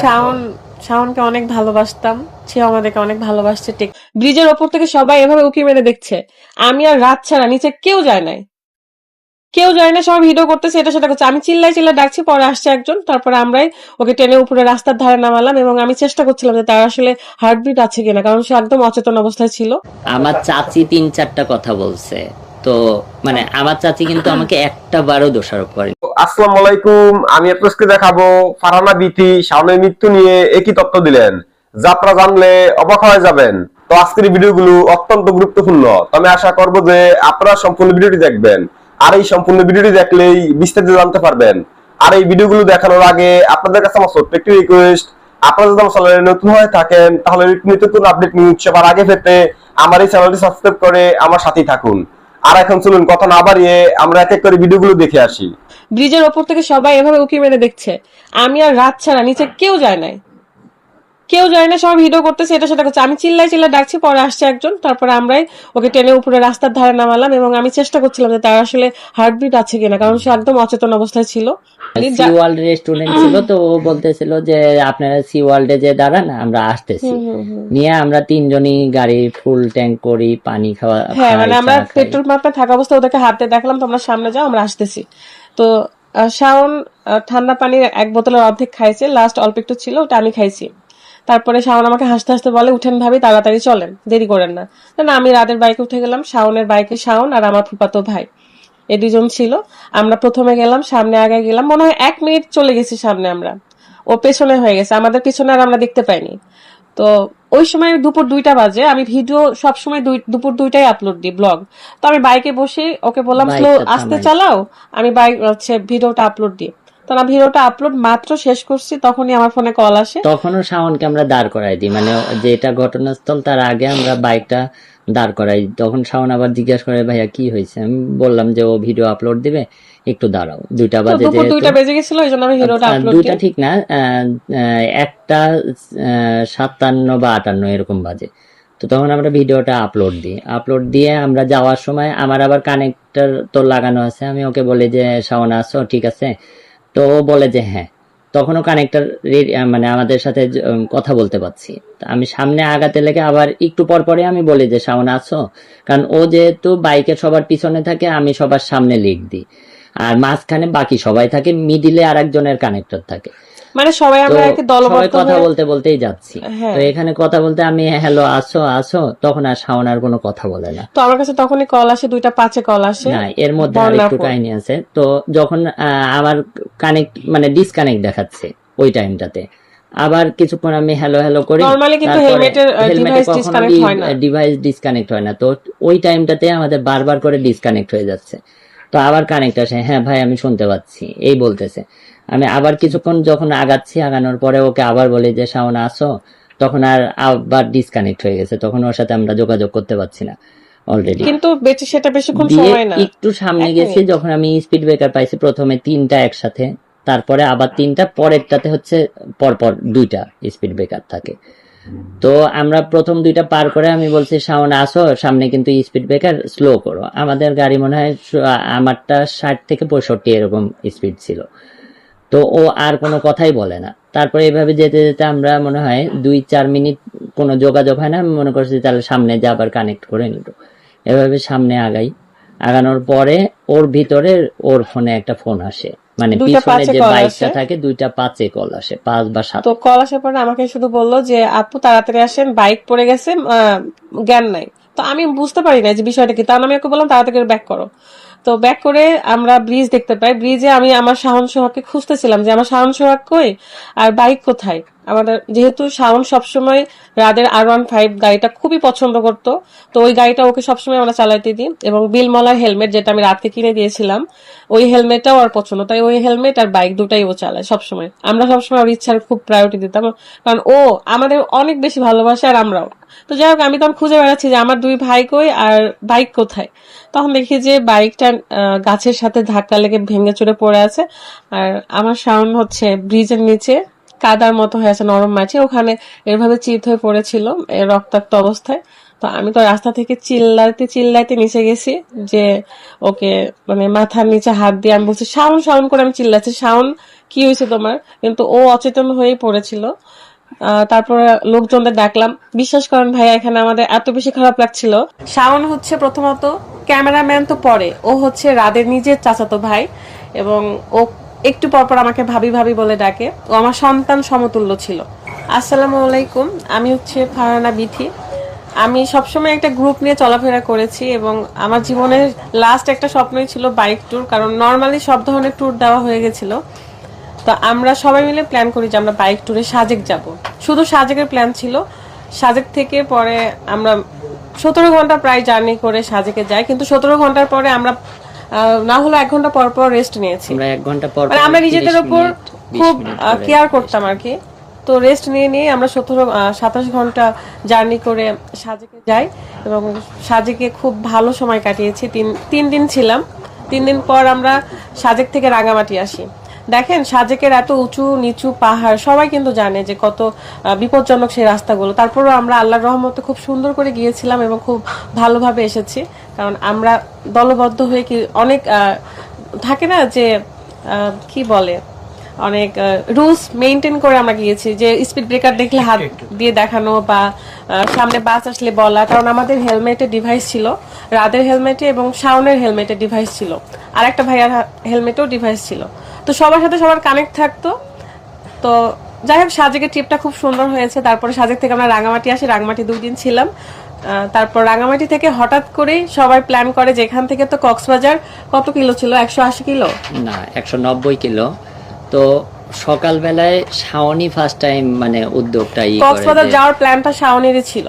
শাওন, শাওনকে অনেক ভালোবাসতাম। সেও আমাদেরকে অনেক ভালোবাসছে, ঠিক। ব্রিজের ওপর থেকে সবাই এভাবে উকি মেরে দেখছে। আমি আর রাত ছাড়া, নিচে কেউ যায় নাই। কেউ যায় না সবাই ভিডিও করতেছে এটা সেটা করছে। আমি চিল্লাই চিল্লাই ডাকছি, পরে আসছে একজন। তারপরে আমরাই ওকে টেনে উপরে রাস্তার ধারে নামালাম এবং আমি চেষ্টা করছিলাম যে তার আসলে হার্টবিট আছে কিনা, কারণ সে একদম অচেতন অবস্থায় ছিল। আমার চাচি তিন চারটা কথা বলছে। তো মানে আমার চাচি কিন্তু আমাকে একটা বারও দোষারোপ করে আসসালামু আলাইকুম, আমি আপনাকে দেখাবো ফারহানা বিথি শাওনের মৃত্যু নিয়ে একই তথ্য দিলেন। যা আপনারা জানলে অবাক হয়ে যাবেন। তো আজকের ভিডিওগুলো অত্যন্ত গুরুত্বপূর্ণ। আশা করব যে আপনারা সম্পূর্ণ ভিডিওটি দেখবেন। আর এই সম্পূর্ণ ভিডিওটি দেখলেই বিস্তারিত জানতে পারবেন। আর এই ভিডিওগুলো দেখানোর আগে আপনাদের কাছে আমার ছোট্ট একটি রিকোয়েস্ট আপনারা যদি আমার চ্যানেলে নতুন হয়ে থাকেন, তাহলে নতুন আপডেট আগে পেতে আমার এই চ্যানেলটি সাবস্ক্রাইব করে আমার সাথেই থাকুন। আর এখন শুনুন কথা না বাড়িয়ে আমরা এক এক করে ভিডিওগুলো দেখে আসি। ব্রিজের ওপর থেকে সবাই এভাবে উকি মেরে দেখছে। আমি আর রাত ছাড়া নিচে কেউ যায় নাই। কেউ যায় না সবাই ভিডিও করতেছে এটা সেটা করছে। আমি চিল্লাই চিল্লাই ডাকছি পরে আসছে একজন তারপরে আমরাই ওকে টেনে উপরে রাস্তার ধারে নামালাম এবং আমি চেষ্টা করছিলাম যে তার আসলে হার্টবিট আছে কিনা কারণ সে একদম অচেতন অবস্থায় ছিল। সি ওয়ার্ল্ড রেস্টুরেন্ট ছিল তো ও বলতেছিল যে আপনারা সি ওয়ার্ল্ডে যে দাঁড়ান আমরা আসতেছি। নিয়ে আমরা তিনজনই গাড়ি ফুল ট্যাঙ্ক করি পানি খাওয়া হ্যাঁ মানে আমরা পেট্রোল পাম্পে থাকা অবস্থা ওদেরকে হাতে দেখলাম তোমরা সামনে যাও আমরা আসতেছি। তো শাওন ঠান্ডা পানির এক বোতলের অর্ধেক খাইছে লাস্ট অল্প একটু ছিল ওটা আমি খাইছি। তারপরে শাওন আমাকে হাসতে হাসতে বলে উঠেন ভাবি তাড়াতাড়ি চলেন দেরি করেন না। না আমি রাতের বাইকে উঠে গেলাম শাওনের বাইকে শাওন আর আমার ফুপাতো ভাই। এ দুজন ছিল। আমরা প্রথমে গেলাম সামনে আগে গেলাম মনে হয় এক মিনিট চলে গেছি সামনে আমরা। ও পেছনে হয়ে গেছে আমাদের পিছনে আর আমরা দেখতে পাইনি। তো ওই সময় দুপুর দুইটা বাজে আমি ভিডিও সব সময় দুপুর দুইটাই আপলোড দিই ব্লগ তো আমি বাইকে বসে ওকে বললাম স্লো আস্তে চালাও? আমি বাইক হচ্ছে ভিডিওটা আপলোড দিই। তো না ভিডিওটা আপলোড মাত্র শেষ করছি তখনই আমার ফোনে কল আসে। তখনও শাওনকে আমরা দাঁড় করাই দিই। মানে যেটা ঘটনাস্থল তার আগে আমরা বাইকটা দাঁড় করাই তখন শাওন আবার জিজ্ঞাসা করে ভাইয়া কি হয়েছে? আমি বললাম যে ও ভিডিও আপলোড দিবে একটু দাঁড়াও। দুইটা বাজে দুপুর দুইটা বেজে গেছিল ওই জন্য আমি ভিডিওটা আপলোড দুইটা ঠিক না একটা সাতান্ন বা আটান্ন এরকম বাজে। তো তখন আমরা ভিডিওটা আপলোড দিই। আপলোড দিয়ে আমরা যাওয়ার সময় আমার আবার কানেক্টর তো লাগানো আছে। আমি ওকে বলি যে শাওন আসো ঠিক আছে? তো ও বলে যে হ্যাঁ। তখনও কানেক্টর মানে আমাদের সাথে কথা বলতে পারছি। আমি সামনে আগাতে লেগে আবার একটু পর পরে আমি বলি যে সামনে আছো কারণ ও যেহেতু বাইকের সবার পিছনে থাকে, আমি সবার সামনে লিড দিই। আর মাঝখানে বাকি সবাই থাকে মিডিলে আর একজনের কানেক্টর থাকে। মানে সবাই আমরা সবাই দলবদ্ধ কথা বলতে বলতেই যাচ্ছি। হ্যাঁ। তো এখানে কথা বলতে আমি হ্যালো আসো আসো তখন আর শাওন আর কোনো কথা বলে না। তো আমার কাছে তখনই কল আসে দুইটা পাঁচে কল আসে। না এর মধ্যে আর একটু কাহিনী আছে। তো যখন আমার কানেক্ট মানে ডিসকানেক্ট দেখাচ্ছে ওই টাইমটাতে আবার কিছুক্ষণ আমি হ্যালো হ্যালো করি। Normally কিন্তু আহ, device disconnect হয় না। ডিভাইস ডিসকানেক্ট হয় না। তো ওই টাইমটাতে আমাদের বারবার করে ডিসকানেক্ট হয়ে যাচ্ছে। তো আবার কানেক্ট আসে হ্যাঁ ভাই আমি শুনতে পাচ্ছি। এই বলতেছে। আমি আবার কিছুক্ষণ যখন আগাচ্ছি আগানোর পরে ওকে আবার বলি যে শাওন আসো। তখন আর আবার ডিসকানেক্ট হয়ে গেছে। তখন ওর সাথে আমরা যোগাযোগ করতে পারছি না অলরেডি কিন্তু বেশি সেটা বেশিক্ষণ সময় না। একটু সামনে গেছি যখন আমি স্পিড ব্রেকার পাইছি প্রথমে তিনটা একসাথে। তারপরে আবার তিনটা পরেরটাতে হচ্ছে পরপর দুইটা স্পিড ব্রেকার থাকে। তো আমরা প্রথম দুইটা পার করে আমি বলছি সামনে আসো। সামনে কিন্তু স্পিড ব্রেকার স্লো করো। আমাদের গাড়ি মনে হয় আমারটা ষাট থেকে পঁয়ষট্টি এরকম স্পিড ছিল। তো ও আর কোনো কথাই বলে না। তারপরে এভাবে যেতে যেতে আমরা মনে হয় দুই চার মিনিট কোনো যোগাযোগ হয় না আমি মনে করছি তাহলে সামনে যে আবার কানেক্ট করে নিব এভাবে সামনে আগাই। আগানোর পরে ওর ভিতরে ওর ফোনে একটা ফোন আসে। মানে দুইটা পিছনে যে বাইকটা থাকে দুইটা পাঁচে কল আসে পাঁচ বা সাত। তো কল আসার পরে আমাকে শুধু বলল যে আপু তাড়াতাড়ি আসেন বাইক পড়ে গেছে জ্ঞান নাই। তো আমি বুঝতে পারি না যে বিষয়টা কি তাহলে আমি ওকে বললাম তাড়াতাড়ি ব্যাক করো। তো ব্যাক করে আমরা ব্রিজ দেখতে পাই। ব্রিজে আমি আমার শাওন সোহাগকে খুঁজতেছিলাম যে, আমার শাওন সোহাগ কই? আর বাইক কোথায়? আমাদের, যেহেতু শাওন সবসময় রাদের আর ওয়ান ফাইভ গাড়িটা খুবই পছন্দ করতো, তো ওই গাড়িটা ওকে সবসময় আমরা চালাইতে দিই এবং বিলমলার হেলমেট যেটা আমি রাতকে কিনে দিয়েছিলাম, ওই হেলমেটটাও আর পছন্দ। তাই ওই হেলমেট আর বাইক দুটাই ও চালায় সবসময়। আমরা সবসময় ওর ইচ্ছার খুব প্রায়োরিটি দিতাম। কারণ ও আমাদের অনেক বেশি ভালোবাসে আর আমরাও। তো যাই হোক, আমি তখন খুঁজে বেড়াচ্ছি যে আমার দুই ভাই কই আর বাইক কোথায়। তখন দেখি যে বাইকটা গাছের সাথে ধাক্কা লেগে ভেঙে চুরে পড়ে আছে। আর আমার সাউন্ড হচ্ছে ব্রিজের নিচে, কাদার মতো হয়ে আছে, নরম মাটি। ওখানে এরভাবে চিত হয়ে পড়েছিল রক্তাক্ত অবস্থায়। তো আমি তো রাস্তা থেকে চিল্লাইতে চিল্লাইতে নিচে গেছি যে ওকে মানে মাথার নিচে হাত দিয়ে আমি বলছি শাউন শাউন করে আমি চিল্লাচ্ছি শাউন কি হয়েছে তোমার? কিন্তু ও অচেতন হয়েই পড়েছিল। তারপরে লোকজনদের ডাকলাম। বিশ্বাস করেন ভাইয়া, এখানে আমাদের এত বেশি খারাপ লাগছিল। শাওন হচ্ছে প্রথমত ক্যামেরাম্যান তো পরে। ও হচ্ছে রাদের নিজের চাচাতো ভাই এবং ও একটু পরপর আমাকে ভাবি ভাবি বলে ডাকে। ও আমার সন্তান সমতুল্য ছিল। আসসালামু আলাইকুম, আমি হচ্ছে ফারহানা বিথি। আমি সবসময় একটা গ্রুপ নিয়ে চলাফেরা করেছি এবং আমার জীবনের লাস্ট একটা স্বপ্নই ছিল বাইক ট্যুর কারণ নর্মালি সব ধরনের ট্যুর দেওয়া হয়ে গেছিল। তো আমরা সবাই মিলে প্ল্যান করি যে আমরা বাইক ট্যুরে সাজেক যাব। শুধু সাজেকের প্ল্যান ছিল। সাজেক থেকে পরে আমরা সতেরো ঘণ্টা প্রায় জার্নি করে সাজেকে যাই। কিন্তু সতেরো ঘণ্টার পরে আমরা না হলে এক ঘণ্টা পর পর রেস্ট নিয়েছি। আমরা এক ঘণ্টা পর মানে আমরা নিজেদের 30 উপর খুব কেয়ার করতাম আর কি। তো রেস্ট নিয়ে নিয়ে আমরা সতেরো সাতাশ ঘণ্টা জার্নি করে সাজেকে যাই এবং সাজেকে খুব ভালো সময় কাটিয়েছি। তিন তিন দিন ছিলাম। তিন দিন পর আমরা সাজেক থেকে রাঙামাটি আসি। দেখেন সাজেকের এত উঁচু নিচু পাহাড় সবাই কিন্তু জানে যে কত বিপজ্জনক সেই রাস্তাগুলো। তারপরেও আমরা আল্লাহর রহমতে খুব সুন্দর করে গিয়েছিলাম এবং খুব ভালোভাবে এসেছি। কারণ আমরা দলবদ্ধ হয়ে কি অনেক থাকে না যে কি বলে অনেক রুলস মেনটেন করে আমরা গিয়েছি। যে স্পিড ব্রেকার দেখলে হাত দিয়ে দেখানো বা সামনে বাস আসলে বলা। কারণ আমাদের হেলমেটের ডিভাইস ছিল রাদের হেলমেটে এবং শাওনের হেলমেটের ডিভাইস ছিল। আর একটা ভাইয়ার হেলমেটেও ডিভাইস ছিল। তো সবার সাথে সবার কানেক্ট থাকতো। তো যাই হোক সাজেকের ট্রিপটা খুব সুন্দর হয়েছে। তারপরে সাজেক থেকে আমরা রাঙামাটি আসি। রাঙামাটি দুই দিন ছিলাম তারপর রাঙামাটি থেকে হঠাৎ করেই সবাই প্ল্যান করে যেখান থেকে তো কক্সবাজার কত কিলো ছিল? একশো আশি কিলো? না একশো নব্বই কিলো। তো সকালবেলায় শাওনি ফার্স্ট টাইম মানে উদ্যোগটা কক্সবাজার যাওয়ার প্ল্যানটা শাওনেরই ছিল।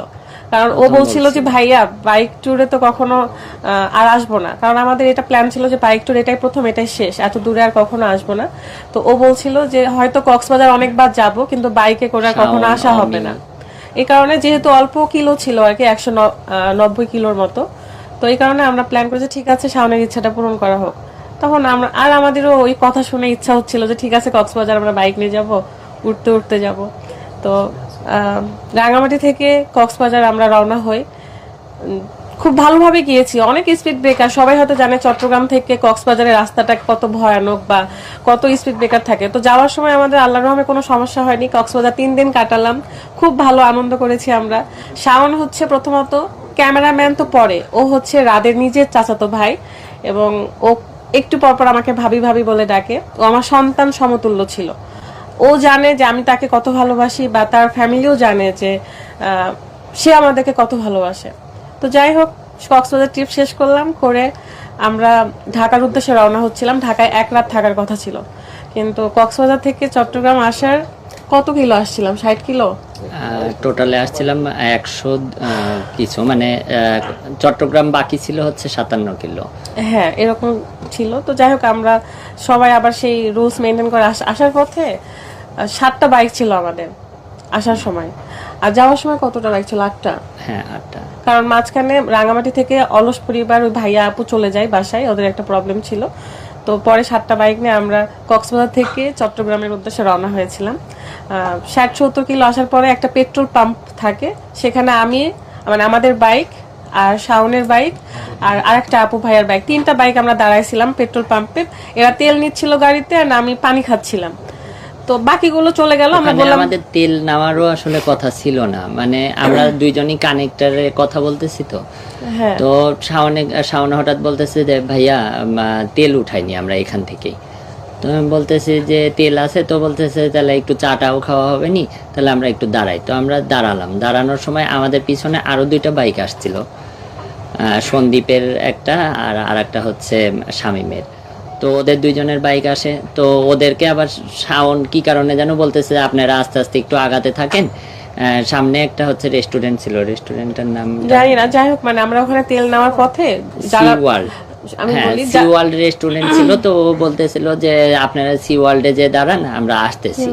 কারণ ও বলছিল যে ভাইয়া বাইক ট্যুরে তো কখনো আর আসব না। কারণ আমাদের এটা প্ল্যান ছিল যে বাইক ট্যুর এটাই প্রথম এটাই শেষ। এত দূরে আর কখনো আসব না। তো ও বলছিল যে হয়তো কক্সবাজার অনেকবার যাব কিন্তু বাইকে করে আর কখনো আসা হবে না। এই কারণে যেহেতু অল্প কিলো ছিল আর কি একশো নব্বই কিলোর মতো তো এই কারণে আমরা প্ল্যান করেছি ঠিক আছে শাওনের ইচ্ছাটা পূরণ করা হোক। তখন আমরা আর আমাদেরও ওই কথা শুনে ইচ্ছা হচ্ছিল যে ঠিক আছে কক্সবাজার আমরা বাইক নিয়ে যাব উঠতে উঠতে যাব। তো রাঙামাটি থেকে কক্সবাজার আমরা রওনা হই। খুব ভালোভাবে গিয়েছি, অনেক স্পিড ব্রেকার সবাই হয়তো জানে চট্টগ্রাম থেকে কক্সবাজারের রাস্তাটা কত ভয়ানক বা কত স্পিড ব্রেকার থাকে। তো যাওয়ার সময় আমাদের আল্লাহ রহমে কোনো সমস্যা হয়নি, কক্সবাজার তিন দিন কাটালাম। খুব ভালো আনন্দ করেছি আমরা। শাওন হচ্ছে প্রথমত ক্যামেরাম্যান তো পরে, ও হচ্ছে রাদের নিজের চাচাতো ভাই এবং ও একটু পরপর আমাকে ভাবি ভাবি বলে ডাকে। ও আমার সন্তান সমতুল্য ছিল। ও জানে যে আমি তাকে কত ভালোবাসি বা তার ফ্যামিলিও জানে যে সে আমাদেরকে কত ভালোবাসে। তো যাই হোক কক্সবাজার ট্রিপ শেষ করলাম করে আমরা ঢাকার উদ্দেশ্যে রওনা হচ্ছিলাম। ঢাকায় এক রাত থাকার কথা ছিল। কিন্তু কক্সবাজার থেকে চট্টগ্রাম আসার কত কিলো আসছিলাম? ষাট কিলো? টোটালে আসছিলাম একশো কিছু। মানে চট্টগ্রাম বাকি ছিল হচ্ছে সাতান্ন কিলো। হ্যাঁ এরকম ছিল। তো যাই হোক আমরা সবাই আবার সেই রুলস মেনটেন করে আস- আসার পথে সাতটা বাইক ছিল আমাদের আসার সময়। আর যাওয়ার সময় কতটা বাইক ছিল? আটটা। হ্যাঁ আটটা। কারণ মাঝখানে রাঙামাটি থেকে অলস পরিবার ওই ভাইয়া আপু চলে যায় বাসায় ওদের একটা প্রবলেম ছিল। তো পরে সাতটা বাইক নিয়ে আমরা কক্সবাজার থেকে চট্টগ্রামের উদ্দেশ্যে রওনা হয়েছিলাম। ষাট সত্তর কিলো আসার পরে একটা পেট্রোল পাম্প থাকে সেখানে আমি মানে আমাদের বাইক আর শাওনের বাইক আর আরেকটা আপু ভাইয়ার বাইক। তিনটা বাইক আমরা দাঁড়াইছিলাম পেট্রোল পাম্পে। এরা তেল নিচ্ছিল গাড়িতে আর আমি পানি খাচ্ছিলাম। তো বাকিগুলো চলে গেল আমরা বললাম আমাদের তেল নেওয়ারও আসলে কথা ছিল না। মানে আমরা দুইজনই কানেক্টারে কথা বলতেছি তো। হ্যাঁ। তো শাওনে শাওনে হঠাৎ বলতেছে যে ভাইয়া তেল উঠাইনি আমরা এখান থেকেই। তো আমি বলতেছি যে তেল আছে? তো বলতেছে তাহলে একটু চাটাও খাওয়া হবে নি তাহলে আমরা একটু দাঁড়াই। তো আমরা দাঁড়ালাম। দাঁড়ানোর সময় আমাদের পিছনে আরও দুইটা বাইক আসছিল। সন্দীপের একটা আর আর একটা হচ্ছে শামিমের। তো ওদের দুইজনের বাইক আসে। তো ওদেরকে আবার শাওন কি কারণে যেন বলতেছে আপনারা আস্তে আস্তে একটু আগাতে থাকেন। সামনে একটা হচ্ছে রেস্টুরেন্ট ছিল। রেস্টুরেন্টের নাম জানি না। যাই হোক মানে আমরা ওখানে তেল নেওয়ার পথে সি যারা ওয়ার্ল্ড আমি বলি সি ওয়ার্ল্ড রেস্টুরেন্ট ছিল। তো ও বলতেছিল যে আপনারা সি ওয়ার্ল্ডে যে দাঁড়ান আমরা আসতেছি।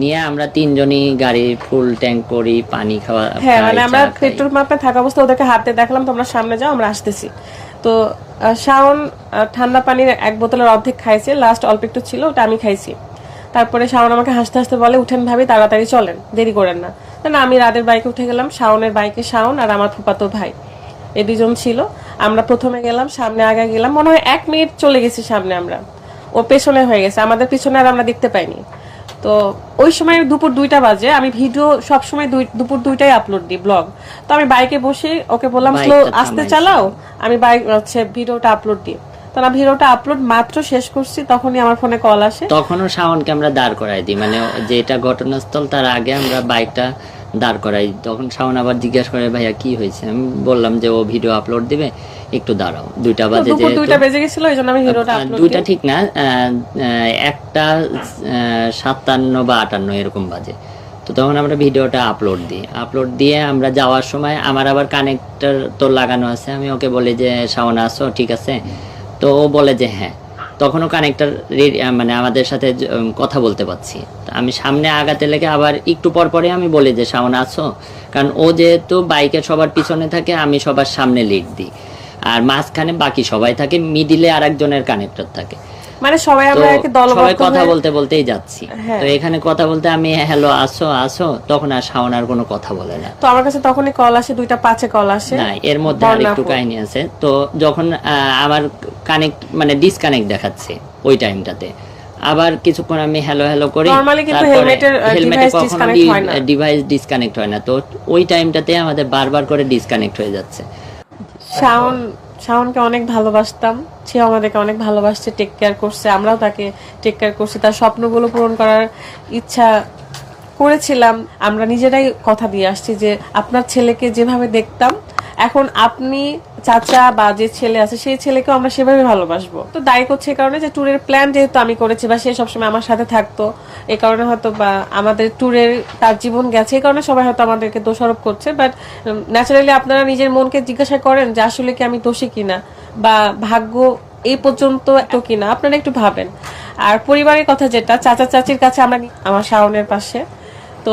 নিয়ে আমরা তিনজনই গাড়ি ফুল ট্যাঙ্ক করি পানি খাওয়া হ্যাঁ মানে আমরা পেট্রোল পাম্পে থাকা অবস্থা ওদেরকে হাতে দেখালাম তোমরা সামনে যাও আমরা আসতেছি। তো শাওন ঠান্ডা পানির এক বোতলের অর্ধেক খাইছে লাস্ট অল্প একটু ছিল ওটা আমি খাইছি। তারপরে শাওন আমাকে হাসতে হাসতে বলে উঠেন ভাবি তাড়াতাড়ি চলেন দেরি করেন না। না আমি রাদের বাইকে উঠে গেলাম শাওনের বাইকে শাওন আর আমার ফুপাতো ভাই। এই দুজন ছিল। আমরা প্রথমে গেলাম সামনে আগে গেলাম মনে হয় এক মিনিট চলে গেছি সামনে আমরা। ও পেছনে হয়ে গেছে আমাদের পিছনে আর আমরা দেখতে পাইনি। তো ওই সময় দুপুর দুইটা বাজে আমি ভিডিও সব সময় দুপুর দুইটাই আপলোড দিই ব্লগ তো আমি বাইকে বসে ওকে বললাম স্লো আস্তে চালাও। আমি বাইক হচ্ছে ভিডিওটা আপলোড দিই। তো না ভিডিওটা আপলোড মাত্র শেষ করছি তখনই আমার ফোনে কল আসে। তখনও শাওনকে আমরা দাঁড় করাই দিই মানে যেটা ঘটনাস্থল তার আগে আমরা বাইকটা দাঁড় করাই তখন শাওন আবার জিজ্ঞাসা করে ভাইয়া কি হয়েছে? আমি বললাম যে ও ভিডিও আপলোড দিবে। একটু দাঁড়াও দুইটা বাজে যেহেতু। দুইটা বেজে গেছিল এই জন্য আমি আহ, আপলোড দুইটা ঠিক না একটা সাতান্ন বা আটান্ন এরকম বাজে। তো তখন আমরা ভিডিওটা আপলোড দিই। আপলোড দিয়ে আমরা যাওয়ার সময় আমার আবার কানেক্টর তো লাগানো আছে আমি ওকে বলি যে শাওন আসো ঠিক আছে? তো ও বলে যে হ্যাঁ। তখনও কানেক্টর মানে আমাদের সাথে কথা বলতে পারছি। আমি সামনে আগাতে লেগে আবার একটু পর পরে আমি বলি যে শাওন আসো। কারণ ও যেহেতু বাইকে সবার পিছনে থাকে আমি সবার সামনে লিড দিই। আর মাঝখানে বাকি সবাই থাকে মিডিলে আরেকজনের কানেক্টর থাকে। মানে সবাই আমরা একে দলবদ্ধ কথা বলতে বলতেই যাচ্ছি। হ্যাঁ। তো এখানে কথা বলতে আমি হ্যালো আসো আসো তখন আর শাওন আর কোনো কথা বলে না। তো আমার কাছে তখনই কল আসে দুইটা পাঁচে কল আসে। না এর মধ্যে আর একটু কাহিনী আছে। তো যখন আমার কানেক্ট মানে ডিসকানেক্ট দেখাচ্ছে ওই টাইমটাতে আবার কিছুক্ষণ আমি হ্যালো হ্যালো করি। কিন্তু হেলমেটে কখনো। ডিভাইস ডিসকানেক্ট হয় না। তো ওই টাইমটাতে আমাদের বারবার করে ডিসকানেক্ট হয়ে যাচ্ছে। শাওন, শাওনকে অনেক ভালোবাসতাম। সে আমাদেরকে অনেক ভালোবাসছে টেক কেয়ার করছে, আমরাও তাকে টেক কেয়ার করছি। তার স্বপ্নগুলো পূরণ করার ইচ্ছা করেছিলাম। আমরা নিজেরাই কথা দিয়ে আসছি যে, আপনার ছেলেকে যেভাবে দেখতাম এখন আপনি চাচা বা যে ছেলে আছে, সেই ছেলেকেও আমরা সেভাবে ভালোবাসবো। তো দায়ী করছে কারণে যে ট্যুরের প্ল্যান যেহেতু আমি করেছি বা সে সবসময় আমার সাথে থাকতো, এই কারণে হয়তো বা আমাদের ট্যুরের তার জীবন গেছে, এই কারণে সবাই হয়তো আমাদেরকে দোষারোপ করছে বাট ন্যাচারালি আপনারা নিজের মনকে জিজ্ঞাসা করেন যে আসলে কি আমি দোষী কিনা বা ভাগ্য এই পর্যন্ত এত কিনা, আপনারা একটু ভাবেন। আর পরিবারের কথা যেটা, চাচা চাচির কাছে আমরা আমার শাওনের পাশে, তো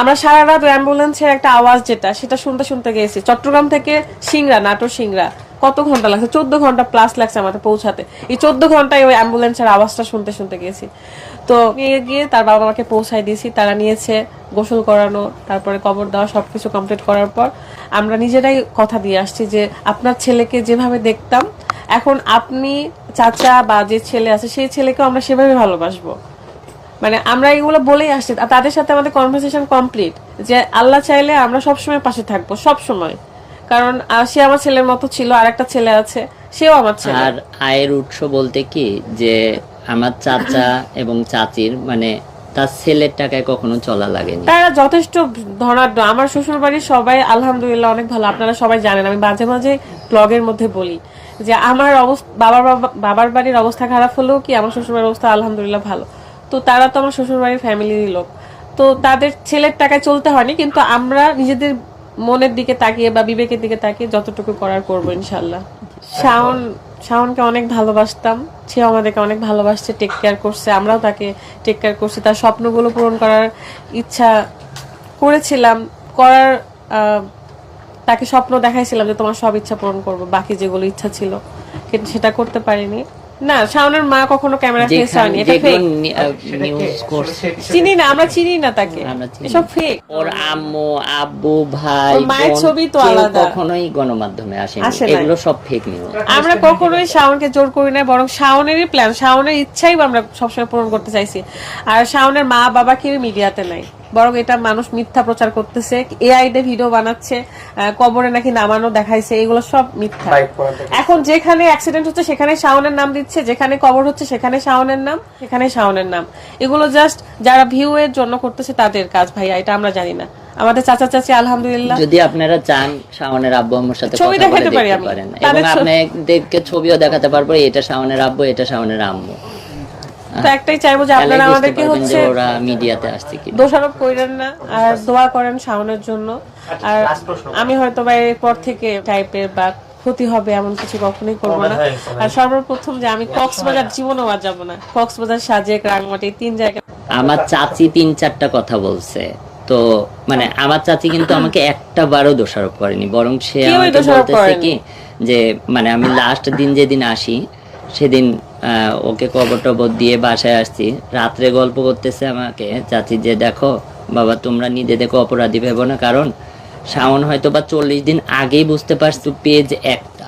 আমরা সারা রাত অ্যাম্বুলেন্সের একটা আওয়াজ যেটা, সেটা শুনতে শুনতে গেছি। চট্টগ্রাম থেকে সিংড়া, নাটোর সিংড়া। কত ঘণ্টা লাগছে? চোদ্দ ঘণ্টা প্লাস লাগছে আমাদের পৌঁছাতে। এই চোদ্দ ঘন্টায় ওই অ্যাম্বুলেন্সের আওয়াজটা শুনতে শুনতে গেছি। তো নিয়ে গিয়ে তার বাবা মাকে পৌঁছায় দিয়েছি। তারা নিয়েছে গোসল করানো, তারপরে কবর দেওয়া সব কিছু কমপ্লিট করার পর আমরা নিজেরাই কথা দিয়ে আসছি যে, আপনার ছেলেকে যেভাবে দেখতাম, এখন আপনি চাচা বা যে ছেলে আছে, সেই ছেলেকেও আমরা সেভাবে ভালোবাসবো। মানে আমরা এগুলো বলেই আসছি আর তাদের সাথে আমাদের কনভারসেশন কমপ্লিট যে আল্লাহ চাইলে আমরা সবসময় পাশে থাকব সব সময় কারণ সে আমার ছেলের মতো ছিল আর একটা ছেলে আছে সেও আমার ছেলে। আর আয়ের উৎস বলতে কি যে আমার চাচা এবং চাচির মানে তার ছেলের টাকায় কখনো চলা লাগেনি। তারা যথেষ্ট ধনাঢ্য আমার শ্বশুর বাড়ির সবাই আলহামদুলিল্লাহ অনেক ভালো আপনারা সবাই জানেন আমি মাঝে মাঝে ব্লগের মধ্যে বলি যে আমার অবস্থা বাবার বাবার বাড়ির অবস্থা খারাপ হলেও কি আমার শ্বশুর বাড়ির অবস্থা আলহামদুলিল্লাহ ভালো। তো তারা তো আমার শ্বশুর বাড়ির ফ্যামিলির লোক। তো তাদের ছেলের টাকায় চলতে হয়নি, কিন্তু আমরা নিজেদের মনের দিকে তাকিয়ে বা বিবেকের দিকে তাকিয়ে যতটুকু করার করব ইনশাল্লাহ শাওন, শাওনকে অনেক ভালোবাসতাম সে আমাদেরকে অনেক ভালোবাসছে টেক কেয়ার করছে, আমরাও তাকে টেক কেয়ার করছি। তার স্বপ্নগুলো পূরণ করার ইচ্ছা করেছিলাম, করার তাকে স্বপ্ন দেখাইছিলাম যে তোমার সব ইচ্ছা পূরণ করব, বাকি যেগুলো ইচ্ছা ছিল, কিন্তু সেটা করতে পারিনি। না শাওনের মা কখনো ক্যামেরা ফেস হয়নি এটা ফেক নিউজ করছে। চিনি না আমরা চিনি না তাকে। এসব ফেক ওর আম্মু আব্বু ভাই মায়ের ছবি তো আলাদা। কখনোই গণমাধ্যমে আসে। এগুলো সব ফেক নিউজ আমরা কখনোই শাওনকে জোর করি না বরং শাওনেরই প্ল্যান শাওনের ইচ্ছাই আমরা সবসময় পূরণ করতে চাইছি। আর শাওনের মা বাবা কেউ মিডিয়াতে নাই। বরং এটা মানুষ মিথ্যা প্রচার করতেছে। এআই ডে ভিডিও বানাচ্ছে কবরে নাকি নামানো দেখাইছে এগুলো সব মিথ্যা। এখন যেখানে অ্যাক্সিডেন্ট হচ্ছে সেখানে শাওনের নাম দিচ্ছে যেখানে কবর হচ্ছে সেখানে শাওনের নাম সেখানে শাওনের নাম। এগুলো জাস্ট যারা ভিউ এর জন্য করতেছে তাদের কাজ ভাইয়া এটা আমরা জানি না। আমাদের চাচা চাচি আলহামদুলিল্লাহ। যদি আপনারা চান শাওনের আব্বু আম্মুর সাথে ছবি কথা দেখাতে পারি আমি। এবং আপনাদেরকে ছবিও দেখাতে পারব এটা শাওনের আব্বু এটা শাওনের আম্মু। তো একটাই চাইব যে আপনারা আমাদেরকে হচ্ছে ওরা মিডিয়াতে আসছে কি দোষারোপ করেন না আর দোয়া করেন শাওনের জন্য। আর আমি হয়তো বা এরপর থেকে টাইপের বা ক্ষতি হবে এমন কিছু কখনোই করব না। আর সর্বপ্রথম যে আমি কক্সবাজার জীবনেও আর যাব না। কক্সবাজার সাজেক রাঙমাটি তিন জায়গা। আমার চাচি তিন চারটা কথা বলছে। তো মানে আমার চাচি কিন্তু আমাকে একটা বারও দোষারোপ করেনি। বরং সে আমাকে দোষারোপ বলতেছে কি যে মানে আমি লাস্ট দিন যেদিন আসি সেদিন ওকে কবর টবর দিয়ে বাসায় আসছি। রাত্রে গল্প করতেছে আমাকে চাচি যে দেখো বাবা তোমরা নিজেদেরকে অপরাধী ভেবো না কারণ শাওন হয়তো বা চল্লিশ দিন আগেই বুঝতে পারছ পেজ একটা।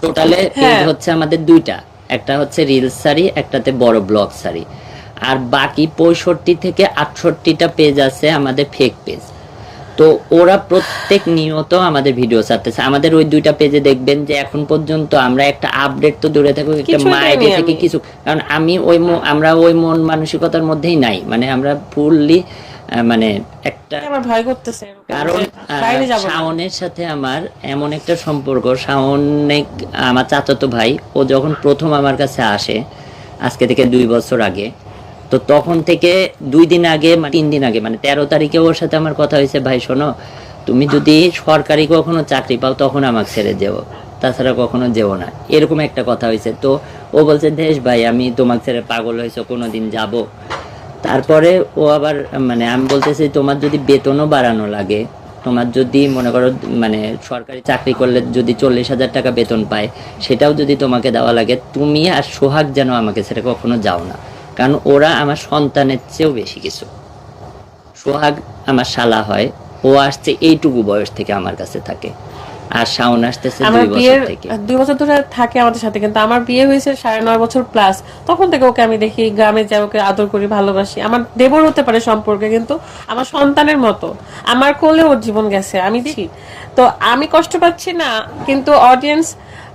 টোটালে পেজ হ্যাঁ। হচ্ছে আমাদের দুইটা। একটা হচ্ছে রিলস শাড়ি একটাতে বড় ব্লগ শাড়ি আর বাকি পঁয়ষট্টি থেকে আটষট্টিটা পেজ আছে আমাদের ফেক পেজ তো ওরা প্রত্যেক নিয়ত আমাদের ভিডিও ছাড়তেছে। আমাদের ওই দুইটা পেজে দেখবেন যে এখন পর্যন্ত আমরা একটা আপডেট তো দূরে থাকুক একটা দেইনি থেকে কিছু কারণ আমি ওই আমরা ওই মন মানসিকতার মধ্যেই নাই। মানে আমরা ফুললি মানে একটা আমার ভয় করতেছে কারণ শাওনের সাথে আমার এমন একটা সম্পর্ক। শাওনে আমার চাচাতো ভাই ও যখন প্রথম আমার কাছে আসে আজকে থেকে দুই বছর আগে তো তখন থেকে দুই দিন আগে মানে তিন দিন আগে মানে তেরো তারিখে ওর সাথে আমার কথা হয়েছে, ভাই, শোনো, তুমি যদি সরকারি কখনো চাকরি পাও, তখন আমাকে ছেড়ে যেও। তাছাড়া কখনো যেও না। এরকম একটা কথা হয়েছে। তো ও বলছে, দেশ ভাই, আমি তোমাকে ছেড়ে পাগল হয়েছে, কোনোদিন যাব। তারপরে ও আবার মানে আমি বলতেছি, তোমার যদি বেতনও বাড়ানো লাগে, তোমার যদি মনে করো মানে সরকারি চাকরি করলে যদি চল্লিশ হাজার টাকা বেতন পায়, সেটাও যদি তোমাকে দেওয়া লাগে, তুমি আর সোহাগ যেন আমাকে সেটা কখনো যাও না। কারণ ওরা আমার সন্তানের চেয়েও বেশি কিছু। সোহাগ আমার শালা হয় ও আসছে এইটুকু বয়স থেকে আমার কাছে থাকে। আর শাওন আসতেছে দুই বছর থেকে। দুই বছর ধরে থাকে আমাদের সাথে কিন্তু আমার বিয়ে হয়েছে সাড়ে নয় বছর প্লাস তখন থেকে ওকে আমি দেখি গ্রামে যাই ওকে আদর করি ভালোবাসি। আমার দেবর হতে পারে সম্পর্কে কিন্তু আমার সন্তানের মতো। আমার কোলে ওর জীবন গেছে আমি দেখি। তো আমি কষ্ট পাচ্ছি না কিন্তু অডিয়েন্স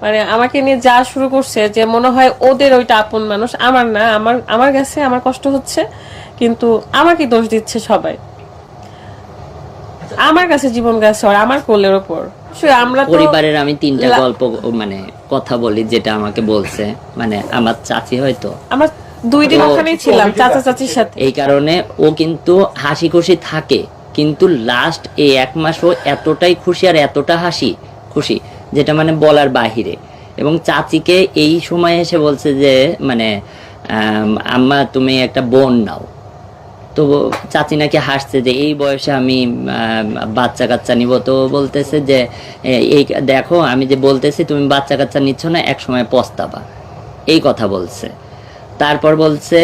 মানে আমাকে নিয়ে যা শুরু করছে যে মনে হয় ওদের ওইটা আপন মানুষ আমার না আমার আমার কাছে আমার কষ্ট হচ্ছে কিন্তু আমাকে দোষ দিচ্ছে সবাই। আমার কাছে জীবন গেছে আর আমার কোলের ওপর। আমরা পরিবারের আমি তিনটা গল্প মানে কথা বলি যেটা আমাকে বলছে মানে আমার চাচি হয়তো। আমরা দুই দিন ওখানেই ছিলাম চাচা চাচির সাথে। এই কারণে ও কিন্তু হাসি খুশি থাকে কিন্তু লাস্ট এই এক মাস ও এতটাই খুশি আর এতটা হাসি খুশি যেটা মানে বলার বাহিরে। এবং চাচিকে এই সময় এসে বলছে যে মানে আম, আম্মা তুমি একটা বোন নাও। তো চাচি নাকি হাসছে যে এই বয়সে আমি বাচ্চা কাচ্চা নিব। তো বলতেছে যে এই দেখো আমি যে বলতেছি তুমি বাচ্চা কাচ্চা নিচ্ছ না এক সময় পস্তাবা। এই কথা বলছে। তারপর বলছে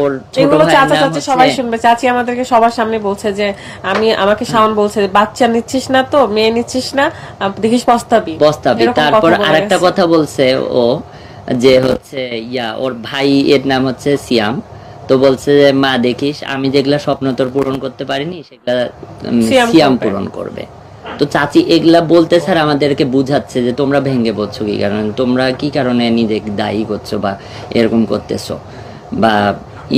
ওর ছোট চাচা চাচি সবাই শুনবে। চাচি আমাদেরকে সবার সামনে বলছে যে আমি আমাকে শাওন বলছে বাচ্চা নিচ্ছিস না তো মেয়ে নিচ্ছিস না দেখিস পস্তাবি প্রস্তাবে তারপর কথা আরেকটা কথা বলছে ও যে হচ্ছে ইয়া ওর ভাই এর নাম হচ্ছে সিয়াম। তো বলছে যে মা দেখিস আমি যেগুলা স্বপ্ন তোর পূরণ করতে পারিনি সেগুলা সিয়াম পূরণ করবে। তো চাচি এগুলা বলতে স্যার আমাদেরকে বুঝাচ্ছে যে তোমরা ভেঙে পড়ছো কি কারণে? তোমরা কি কারণে নিজেকে দায়ী করছ বা এরকম করতেছো বা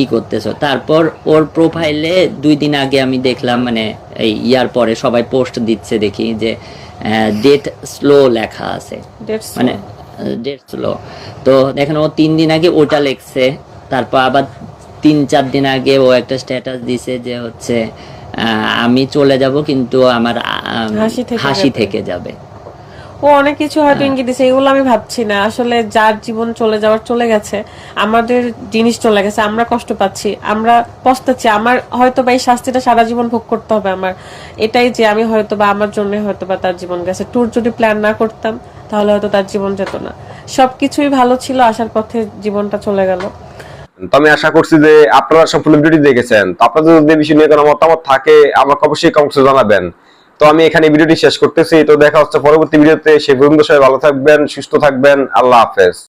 ই করতেছো? তারপর ওর প্রোফাইলে দুই দিন আগে আমি দেখলাম মানে এই ইয়ার পরে সবাই পোস্ট দিচ্ছে দেখি যে ডেট স্লো লেখা আছে। মানে ডেট স্লো তো দেখেন ও তিন দিন আগে ওটা লিখছে। তারপর আবার তিন চার দিন আগে ও একটা স্ট্যাটাস দিছে যে হচ্ছে আমি চলে যাব কিন্তু আমার হাসি থেকে যাবে। ও অনেক কিছু হয়তো ইঙ্গিত দিছে এগুলো আমি ভাবছি না। আসলে যার জীবন চলে যাওয়ার চলে গেছে আমাদের জিনিস চলে গেছে আমরা কষ্ট পাচ্ছি আমরা পস্তাচ্ছি আমার হয়তো বা এই শাস্তিটা সারা জীবন ভোগ করতে হবে আমার। এটাই যে আমি হয়তো বা আমার জন্য হয়তো বা তার জীবন গেছে। ট্যুর যদি প্ল্যান না করতাম তাহলে হয়তো তার জীবন যেত না। সবকিছুই ভালো ছিল আসার পথে জীবনটা চলে গেল। তো আমি আশা করছি যে আপনারা সম্পূর্ণ ভিডিওটি দেখেছেন। তো আপনাদের যদি বিষয় নিয়ে কোনো মতামত থাকে, আমাকে অবশ্যই কমেন্টে জানাবেন। তো আমি এখানে ভিডিওটি শেষ করতেছি। তো দেখা হচ্ছে পরবর্তী ভিডিওতে। সেই পর্যন্ত সবাই ভালো থাকবেন, সুস্থ থাকবেন। আল্লাহ হাফেজ।